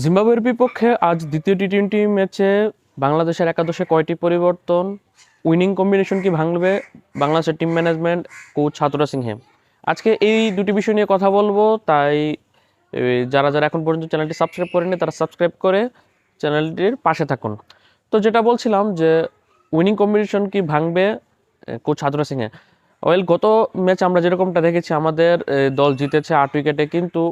জিম্বাবুয়ের বিপক্ষে আজ দ্বিতীয় টি টোয়েন্টি ম্যাচে বাংলাদেশের একাদশে কয়টি পরিবর্তন? উইনিং কম্বিনেশন কি ভাঙবে বাংলাদেশের টিম ম্যানেজমেন্ট? কোচ ছাত্রা সিংহে আজকে এই দুটি বিষয় নিয়ে কথা বলব, তাই যারা যারা এখন পর্যন্ত চ্যানেলটি সাবস্ক্রাইব করেনি তারা সাবস্ক্রাইব করে চ্যানেলটির পাশে থাকুন। তো যেটা বলছিলাম যে, উইনিং কম্বিনেশন কি ভাঙবে? কোচ ছাত্রা সিংহে ওয়েল, গত ম্যাচ আমরা যেরকমটা দেখেছি, আমাদের দল জিতেছে আট উইকেটে, কিন্তু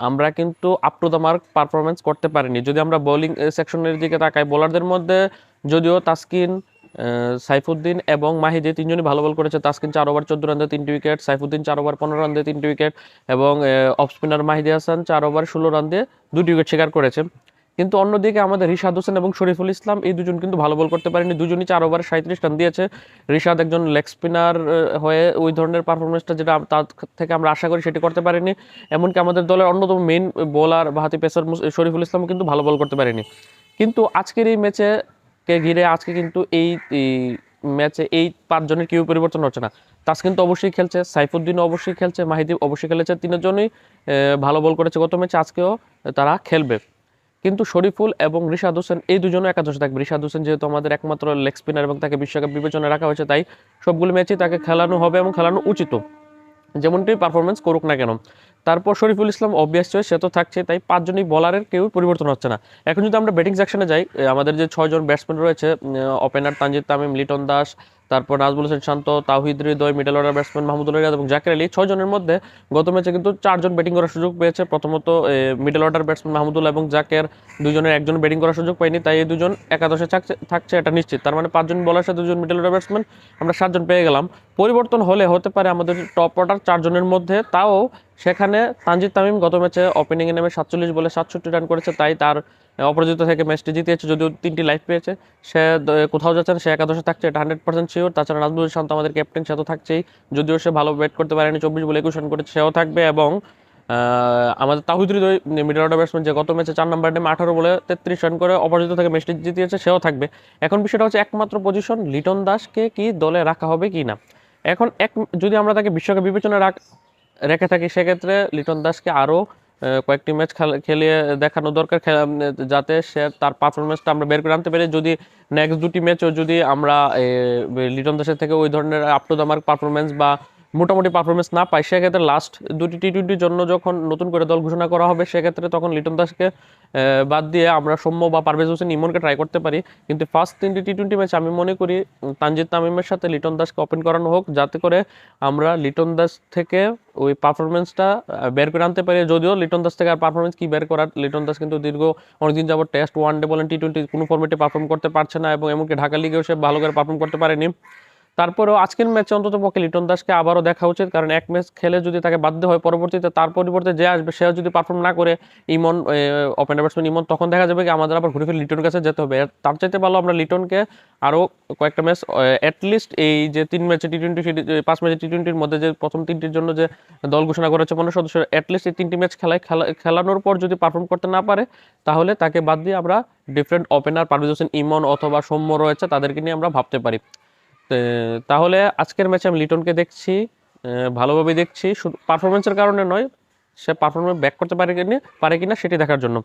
আমরা কিন্তু up to the mark performance করতে পারিনি। যদি আমরা বোলিং সেকশনের দিকে তাকাই বোলারদের মধ্যে যদিও তাসকিন সাইফুদ্দিন এবং মাহিদি তিনজনই ভালো বল করেছে। তাসকিন চার ওভার চোদ্দ রান দিয়ে তিনটি উইকেট সাইফুদ্দিন চার ওভার পনেরো রান দিয়ে তিনটি উইকেট এবং অফ স্পিনার মাহিদি হাসান চার ওভার ষোলো রান দিয়ে দুটি উইকেট শিকার করেছে। কিন্তু অন্যদিকে আমাদের রিশাদ হোসেন এবং শরীফুল ইসলাম, এই দুজন কিন্তু ভালো বল করতে পারেনি। দুজনই চার ওভার সাঁত্রিশ রান দিয়েছে। রিশাদ একজন লেগ স্পিনার হয়ে ওই ধরনের পারফরমেন্সটা যেটা তার থেকে আমরা আশা করি সেটি করতে পারিনি। এমনকি আমাদের দলের অন্যতম মেন বোলার বাহাতি পেসার শরীফুল ইসলাম কিন্তু ভালো বল করতে পারেনি। কিন্তু আজকের এই ম্যাচে কে ঘিরে আজকে কিন্তু এই ম্যাচে এই পাঁচজনের কেউ পরিবর্তন হচ্ছে না। তাস কিন্তু অবশ্যই খেলছে সাইফুদ্দিন অবশ্যই খেলছে, মাহিদি অবশ্যই খেলেছে, তিনজনই ভালো বল করেছে গত ম্যাচে আজকেও তারা খেলবে। কিন্তু শরীফুল এবং রিশাদ হোসেন এই দুজনও একাদশে থাকবে রিশাদ হোসেন যেহেতু আমাদের একমাত্র লেগ স্পিনার এবং তাকে বিশ্বকাপ বিবেচনায় রাখা হয়েছে, তাই সবগুলো ম্যাচেই তাকে খেলানো হবে এবং খেলানো উচিত। যেমনটি পারফরমেন্স করুক না কেন। তারপর শরীফুল ইসলাম অবভিয়াস চয়েস সে তো থাকছে তাই পাঁচজনই বলারের কেউ পরিবর্তন হচ্ছে না। এখন যদি আমরা ব্যাটিং সেকশনে যাই, আমাদের যে ছয়জন ব্যাটসম্যান রয়েছে ওপেনার তানজিদ তামিম, লিটন দাস তারপর Najmul Hossain Shanto Towhid Hridoy middle order batsman Mahmudul Riyad এবং জাকের আলী। ছয়জনের মধ্যে গত ম্যাচে কিন্তু চারজন ব্যাটিং করার সুযোগ পেয়েছে। প্রথমত মিডল অর্ডার ব্যাটসম্যান মাহমুদুল এবং জাকের, দুজনের একজন ব্যাটিং করার সুযোগ পায়নি, তাই এই দুজন একাদশে থাকছে থাকছে এটা নিশ্চিত। তার মানে পাঁচজন বলার সাথে দুজন মিডল অর্ডার ব্যাটসম্যান আমরা সাতজন পেয়ে গেলাম। পরিবর্তন হলে হতে পারে আমাদের টপ অর্ডার চারজনের মধ্যে, তাও সেখানে তানজিদ তামিম গত ম্যাচে ওপেনিংয়ে নেমে সাতচল্লিশ বলে সাতষট্টি রান করেছে, তাই তার অপরাজিত থেকে ম্যাচটি জিতিয়েছে, যদিও তিনটি লাইফ পেয়েছে। সে কোথাও যাচ্ছে সে একাদশে থাকছে, এটা হান্ড্রেড পার্সেন্ট শিওর তাছাড়া নাজমুল শান্ত আমাদের ক্যাপ্টেন সে তো থাকছেই। যদিও সে ভালো ব্যাট করতে পারেনি, চব্বিশ বলে একুশ রান করেছে, সেও থাকবে। এবং আমাদের Towhid Hridoy middle order batsman যে গত ম্যাচে চার নাম্বার নেমে আঠারো বলে তেত্রিশ রান করে অপরাজিত থেকে ম্যাচটি জিতিয়েছে, সেও থাকবে। এখন বিষয়টা হচ্ছে একমাত্র পজিশন লিটন দাসকে কি দলে রাখা হবে কি না? এখন এক, যদি আমরা তাকে বিশ্বকাপ বিবেচনায় রাখ রেখে থাকি, সেক্ষেত্রে লিটন দাসকে আরও কয়েকটি ম্যাচ খেলিয়ে দেখানো দরকার যাতে সে তার পারফরমেন্সটা আমরা বের করে আনতে পারি। যদি নেক্সট দুটি ম্যাচও যদি আমরা লিটন দাসের থেকে ওই ধরনের up to the mark performance বা মোটামুটি পারফরমেন্স না পাই সেক্ষেত্রে লাস্ট দুটি টি টোয়েন্টির জন্য যখন নতুন করে দল ঘোষণা করা হবে, সেক্ষেত্রে তখন লিটন দাসকে বাদ দিয়ে আমরা সৌম্য বা পারভেজ হোসেন, ইমনকে ট্রাই করতে পারি। কিন্তু ফার্স্ট তিনটি টি টোয়েন্টি ম্যাচ আমি মনে করি, তানজিদ তামিমের সাথে লিটন দাসকে ওপেন করানো হোক, যাতে করে আমরা লিটন দাস থেকে ওই পারফরমেন্সটা বের করে আনতে পারি। যদিও লিটন দাস থেকে আর পারফরমেন্স কি বের করার, লিটন দাস কিন্তু দীর্ঘ অনেকদিন যাবত টেস্ট ওয়ান ডে বলেন টি টোয়েন্টি কোনো ফর্মেটে পারফর্ম করতে পারছে না এবং এমনকি ঢাকা লিগেও সে ভালো করে পারফর্ম করতে পারেনি। তারপরেও আজকের ম্যাচে অন্তত পক্ষে লিটন দাসকে আবারও দেখা উচিত, কারণ এক ম্যাচ খেলে যদি তাকে বাধ্য হয় পরবর্তীতে, তার পরিবর্তে যে আসবে, সেও যদি পারফর্ম না করে, ইমন ওপেনার ব্যাটসম্যান ইমন, তখন দেখা যাবে কি আমাদের আবার ঘুরে ফিরে লিটন কাছে যেতে হবে। তার চাইতে ভালো আমরা লিটনকে আরও কয়েকটা ম্যাচ অ্যাটলিস্ট এই যে তিন ম্যাচে টি টোয়েন্টি পাঁচ ম্যাচে টি টোয়েন্টির মধ্যে যে প্রথম তিনটির জন্য যে দল ঘোষণা করেছে পনেরো সদস্য অ্যাটলিস্ট এই তিনটি ম্যাচ খেলায়, খেলা, খেলানোর পর যদি পারফর্ম করতে না পারে, তাহলে তাকে বাদ দিয়ে আমরা ডিফারেন্ট ওপেনার পারভেজ হোসেন, ইমন অথবা সৌম্য রয়েছে, তাদেরকে নিয়ে আমরা ভাবতে পারি। তাহলে আজকের ম্যাচে আমি লিটনকে দেখছি ভালোভাবে দেখছি। শুধু পারফরমেন্সের কারণে নয়, সে পারফরমেন্স ব্যাক করতে পারে কিনা পারে কিনা সেটি দেখার জন্য।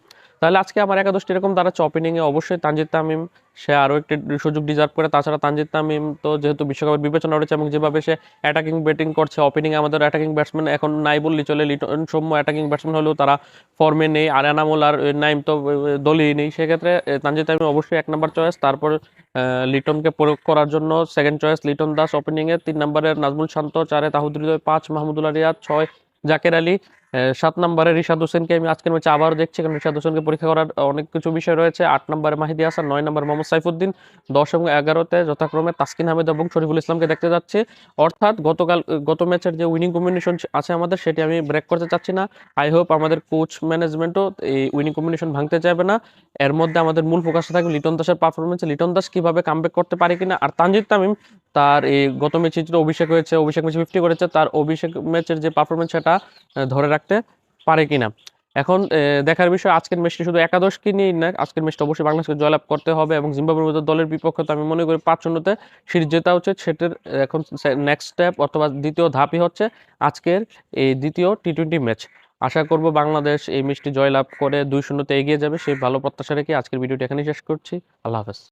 তাহলে আজকে আমার একাদশটি এরকম দাঁড়াচ্ছে ওপেনিংয়ে অবশ্যই তানজিদ তামিম, সে আরও একটি সুযোগ ডিজার্ভ করে। তাছাড়া তানজিদ তামিম তো যেহেতু বিশ্বকাপের বিবেচনা রয়েছে এবং যেভাবে সে অ্যাটাকিং ব্যাটিং করছে ওপেনিংয়ে আমাদের অ্যাটাকিং ব্যাটসম্যান এখন নাই বললেই চলে। লিটন সৌম্য অ্যাটাকিং ব্যাটসম্যান হলেও তারা ফর্মে নেই, আর এনামুল আর নাইম তো দলই নেই। সেক্ষেত্রে তানজিদ তামিম অবশ্যই এক নম্বর চয়েস তারপর লিটনকে প্রয়োগ করার জন্য সেকেন্ড চয়েস লিটন দাস ওপেনিংয়ে তিন নম্বরের নাজমুল শান্ত, চারে তাহুদ হৃদয়, পাঁচ মাহমুদুল্লাহ রিয়াদ, ছয় জাকের আলী সাত নম্বরে রিশাদ হোসেনকে আমি আজকের ম্যাচে আবার দেখছি, কারণ রিশাদ হোসেনকে পরীক্ষা করার অনেক কিছু বিষয় রয়েছে। আট নম্বরে মাহিদি হাসান, নয় নম্বর মোহাম্মদ সাইফুদ্দিন, দশ এবং এগারোতে যথাক্রমে তাসকিন আহমেদ এবং শরীফুল ইসলামকে দেখতে যাচ্ছি। অর্থাৎ গতকাল, গত ম্যাচের যে উইনিং কম্বিনেশন আছে আমাদের, সেটি আমি ব্রেক করতে চাচ্ছি না। আই হোপ আমাদের কোচ ম্যানেজমেন্টও এই উইনিং কম্বিনেশন ভাঙতে চাইবে না। এর মধ্যে আমাদের মূল ফোকাসটা থাকবে লিটন দাসের পারফরমেন্স লিটন দাস কীভাবে কামব্যাক করতে পারে কিনা? আর তানজিদ তামিম তার এই গত ম্যাচে যে অভিষেক হয়েছে, অভিষেক ম্যাচে ফিফটি করেছে, তার অভিষেক ম্যাচের যে পারফরমেন্স সেটা ধরে রাখতে পারে কিনা। এখন দেখার বিষয়, আজকের ম্যাচটি শুধু একাদশকে নিয়েই না, আজকের ম্যাচটা অবশ্যই বাংলাদেশকে জয়লাভ করতে হবে এবং জিম্বাবুয়ের মতো দলের বিপক্ষে তো আমি মনে করি পাঁচ শূন্যতে সিরিজ জেতা উচিত। সেটার এখন নেক্সট স্টেপ অথবা দ্বিতীয় ধাপই হচ্ছে আজকের এই দ্বিতীয় টি টোয়েন্টি ম্যাচ আশা করব বাংলাদেশ এই ম্যাচটি জয়লাভ করে দুই শূন্যতে এগিয়ে যাবে। সেই ভালো প্রত্যাশা রেখে আজকের ভিডিওটি এখানেই শেষ করছি। আল্লাহ হাফেজ।